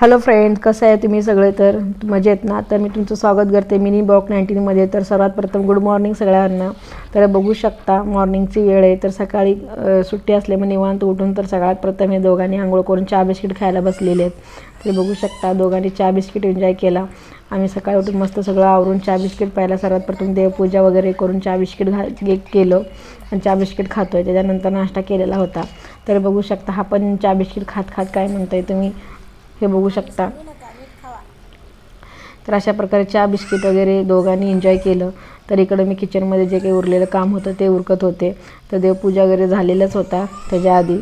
Hello friend कसं आहे तुम्ही सगळे? तर मजेत ना? तर मी तुमचं स्वागत करते. मिनी बॉक नाईन्टीनमध्ये तर सर्वात प्रथम गुड मॉर्निंग सगळ्यांना. तर बघू शकता मॉर्निंगची वेळ आहे. तर सकाळी सुट्टी सुट्टी असल्यामुळे निवांत उठून तर सगळ्यात प्रथम हे दोघांनी आंघोळ करून चहा बिस्किट खायला बसलेले आहेत. ते बघू शकता दोघांनी चहा बिस्किट एन्जॉय केला. आम्ही सकाळी उठून मस्त सगळं आवरून चहा बिस्किट प्यायला सर्वात प्रथम देवपूजा वगैरे करून चहा बिस्किट घा केलं. आणि चहा बिस्किट खातो आहे त्याच्यानंतर नाश्ता केलेला होता. तर बघू शकता हा पण चहा बिस्किट खात खात काय म्हणताय तुम्ही? हे बघू शकता. तर अशा प्रकारे चहा बिस्किट वगैरे दोघांनी एन्जॉय केलं. तर इकडं मी किचनमध्ये जे काही उरलेलं काम होतं ते उरकत होते. तर देवपूजा वगैरे झालेलाच होता त्याच्या आधी.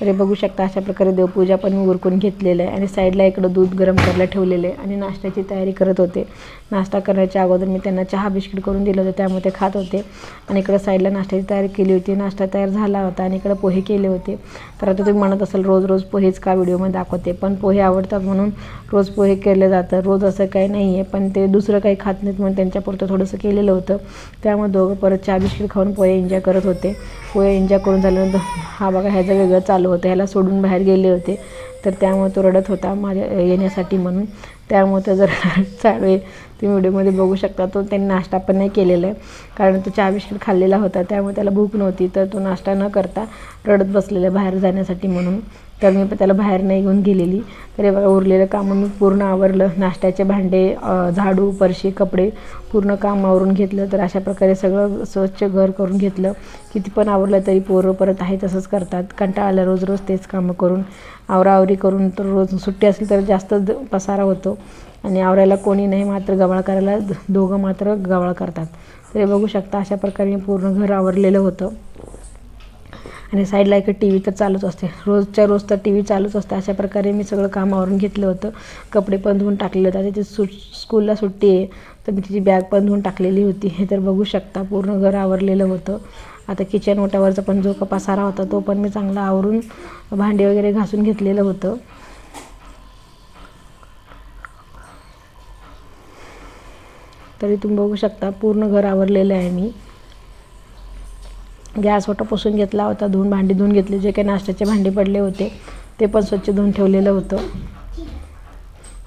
तर हे बघू शकता अशा प्रकारे देवपूजा पण मी उरकून घेतलेलं आहे. आणि साईडला इकडं दूध गरम करायला ठेवलेलं आहे. आणि नाश्त्याची तयारी करत होते. नाश्ता करण्याच्या अगोदर मी त्यांना चहा बिस्किट करून दिलं होतं. त्यामुळे ते खात होते. आणि इकडं साईडला नाश्त्याची तयारी केली होती. नाश्ता तयार झाला होता. आणि इकडं पोहे केले होते. तर आता तुम्ही म्हणत असाल रोज रोज पोहेच का व्हिडिओमध्ये दाखवते. पण पोहे आवडतात म्हणून रोज पोहे केले जातं रोज असं काही नाही आहे पण ते दुसरं काही खात नाहीत म्हणून त्यांच्यापुरतं थोडंसं केलेलं होतं. त्यामुळे दोघं परत चहा बिस्किट खाऊन पोहे एन्जॉय करत होते. पोहे एन्जॉय करून झाल्यानंतर हा बघा ह्याचं वेगळं चालू होतं. ह्याला सोडून बाहेर गेले होते. तर त्यामुळे तो रडत होता माझ्या येण्यासाठी म्हणून. त्यामुळे तो जर चालू आहे तुम्ही व्हिडिओमध्ये बघू शकता तो त्यांनी नाश्ता पण नाही केलेला आहे. कारण तो चहा बिस्किट खाल्लेला होता त्यामुळे त्याला भूक नव्हती तर तो नाश्ता न करता रडत बसलेला बाहेर जाण्यासाठी म्हणून. तर मी पण त्याला बाहेर नाही घेऊन गेलेली. तर हे बघा उरलेलं कामं मी पूर्ण आवरलं. नाश्त्याचे भांडे झाडू परशी कपडे पूर्ण काम आवरून घेतलं. तर अशा प्रकारे सगळं स्वच्छ घर करून घेतलं. किती पण आवरलं तरी पोरं परत आहे तसंच करतात. कंटाळा आला रोज रोज तेच कामं करून. आवराआवरी करून तर रोज सुट्टी असेल तर जास्त पसारा होतो. आणि आवरायला कोणी नाही मात्र गबाळ करायला दोघं मात्र गबाळ करतात. तर हे बघू शकता अशा प्रकारे मी पूर्ण घर आवरलेलं होतं. आणि साईडला एक टी व्ही तर चालूच असते. रोजच्या रोज तर टी व्ही चालूच असते. अशा प्रकारे मी सगळं काम आवरून घेतलं होतं. कपडे पण धुवून टाकलेले होते. आता ती सु स्कूलला सुट्टी आहे तर मी तिची बॅग पण धुवून टाकलेली होती. हे तर बघू शकता पूर्ण घर आवरलेलं होतं. आता किचन ओट्यावरचा पण जो का पसारा होता तो पण मी चांगला आवरून भांडे वगैरे घासून घेतलेलं होतं. तरी तुम्ही बघू शकता पूर्ण घर आवरलेलं आहे मी. गॅस ओटा पुसून घेतला होता धुवून भांडी धुवून घेतली जे काही नाश्त्याचे भांडे पडले होते ते पण स्वच्छ धुवून ठेवलेलं होतं.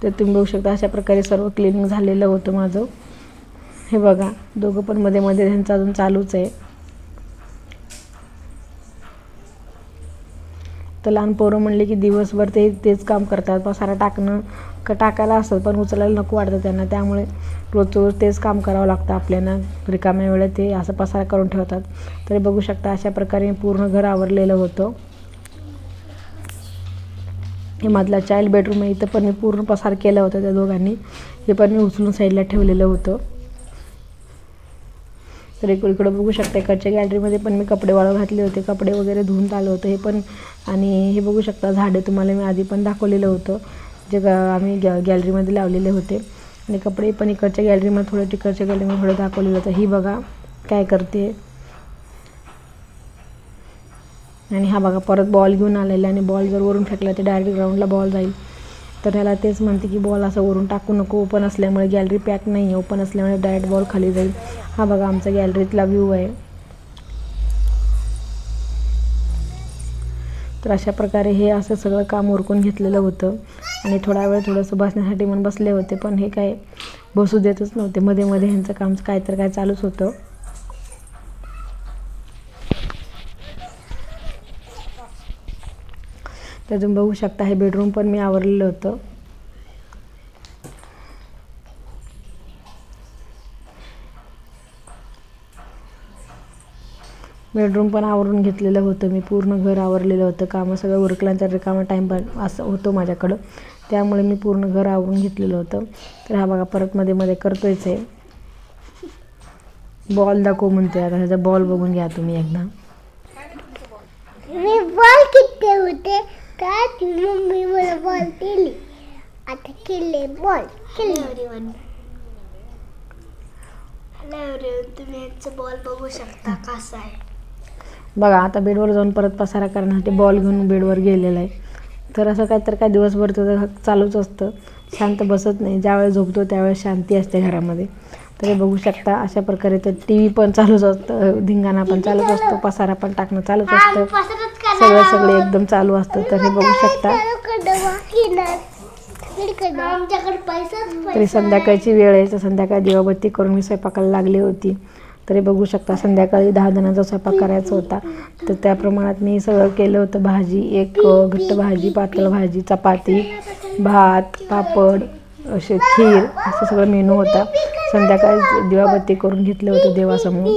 तर तुम्ही बघू शकता अशा प्रकारे सर्व क्लिनिंग झालेलं होतं माझं. हे बघा दोघं पण मध्ये मध्ये त्यांचं अजून चालूच आहे. तर लहान पोरं म्हणले की दिवसभर ते तेच काम करतात. पसारा टाकणं क टाकायला असतं पण उचलायला नको वाटतं त्यांना. त्यामुळे रोज रोज तेच काम करावं लागतं आपल्याला. रिकाम्या वेळेत ते असं पसारा करून ठेवतात. तरी बघू शकता अशा प्रकारे पूर्ण घर आवरलेलं होतं. हे मधला चाइल्ड बेडरूम आहे इथं पण मी पूर्ण पसार केलं होतं त्या दोघांनी. हे पण मी उचलून साईडला ठेवलेलं होतं. तर इकडे इकडं बघू शकता इकडच्या गॅलरीमध्ये पण मी कपडे वाळू घातले होते कपडे वगैरे धुवून आलं होतं हे पण. आणि हे बघू शकता झाडे तुम्हाला मी आधी पण दाखवलेलं होतं जे ग आम्ही गॅ गॅलरीमध्ये लावलेले होते. आणि कपडे पण इकडच्या गॅलरीमध्ये थोडं तिकडच्या गॅलरीमध्ये थोडं दाखवलेलं होतं. ही बघा काय करते. आणि हा बघा परत बॉल घेऊन आलेला आणि बॉल जर वरून फेकला तर डायरेक्ट ग्राउंडला बॉल जाईल. तर ह्याला तेच म्हणते की बॉल असं वरून टाकू नको ओपन असल्यामुळे गॅलरी पॅक नाही आहे ओपन असल्यामुळे डायरेक्ट बॉल खाली जाईल. हा बघा आमचा गॅलरीतला व्ह्यू आहे. तर अशा प्रकारे हे असं सगळं काम उरकून घेतलेलं होतं. आणि थोडा वेळ थोडंसं बसण्यासाठी म्हणून बसले होते पण हे काय बसू देतच नव्हते. मध्ये मध्ये ह्यांचं काम काय तर काय चालूच होतं. तर तुम्ही बघू शकता हे बेडरूम पण मी आवरलेलं होतं. बेडरूम पण आवरून घेतलेलं होतं मी पूर्ण घर आवरलेलं होतं कामं सगळं उरकल्यानंतर रिकामा टाईम पण असं होतो माझ्याकडं. त्यामुळे मी पूर्ण घर आवरून घेतलेलं होतं. तर हा बघा परत मध्ये मध्ये करतोयच आहे बॉल दाखव म्हणते आता ह्याचा बॉल बघून घ्या तुम्ही एकदा. मी बॉल किती होते. काय ती मम्मी मला बॉल दिली? आता खेळले बॉल खेळले एव्हरीवन हॅलो एव्हरीवन तुम्ही यांचं बॉल बघू शकता कसा आहे. बघा आता बेडवर जाऊन परत पसारा करण्यासाठी बॉल घेऊन बेडवर गेलेला आहे. तर असं काय तर काय दिवसभर त्याचं चालूच असतं. शांत बसत नाही. ज्यावेळेस झोपतो त्यावेळेस शांती असते घरामध्ये. तर हे बघू शकता अशा प्रकारे तर टी व्ही पण चालूच असतं धिंगाणा पण चालूच असतो पसारा पण टाकणं चालूच असतं. सगळं सगळे एकदम चालू असतं तर हे बघू शकता. तरी संध्याकाळची वेळ आहे तर संध्याकाळी दिवाबत्ती करून मी स्वयंपाकाला लागली होती. तरी बघू शकता संध्याकाळी दहा जणांचा स्वयंपाक करायचा होता. तर त्या प्रमाणात मी सगळं केलं होतं भाजी एक घट्ट भाजी पातळ भाजी चपाती भात पापड असे खीर असं सगळं मेनू होता. संध्याकाळी दिवाबत्ती करून घेतलं होतं देवासमोर.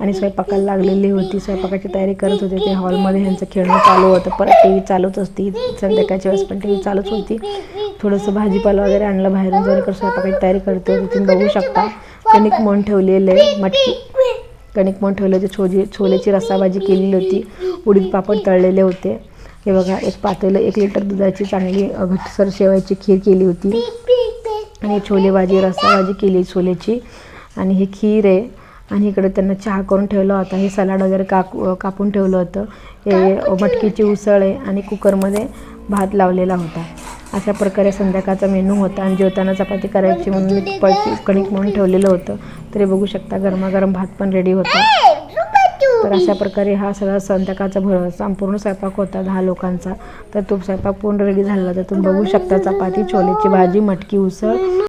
आणि स्वयंपाकाला लागलेली होती. स्वयंपाकाची तयारी करत होते. ते हॉलमध्ये ह्यांचं खेळणं चालू होतं. परत टी व्ही चालूच असती. संध्याकाळच्या वेळेस पण टी व्ही चालूच होती. थोडंसं भाजीपाला वगैरे आणलं बाहेरून. जाऊन इकडे स्वयंपाकाची तयारी करते तिथून तुम्ही बघू शकता. कणिक म्हणून ठेवलेलं आहे मटकी. कणिक म्हणून ठेवले होते. छोजी छोलेची रस्साभाजी केलेली होती. उडीद पापड तळलेले होते. हे बघा एक पातेलं एक लिटर दुधाची चांगली घटसर शेवायची खीर केली होती. आणि छोले भाजी रस्सा भाजी केली छोलेची. आणि हे खीर आहे. आणि इकडे त्यांना चहा करून ठेवला होता. हे सलाड वगैरे काकू कापून ठेवलं होतं. हे मटकीची उसळ आहे आणि कुकरमध्ये भात लावलेला होता. अशा प्रकारे संध्याकाळचा मेनू होता आणि जेवताना चपाती करायची म्हणून मी पळची कणिक म्हणून ठेवलेलं होतं. तरी बघू शकता गरमागरम भात पण रेडी होता. तर अशा प्रकारे हा सगळा संध्याकाळचा भर संपूर्ण स्वयंपाक होता दहा लोकांचा. तर तो स्वयंपाक पूर्ण रेडी झाला. तर तुम्ही बघू शकता चपाती छोलेची भाजी मटकी उसळ.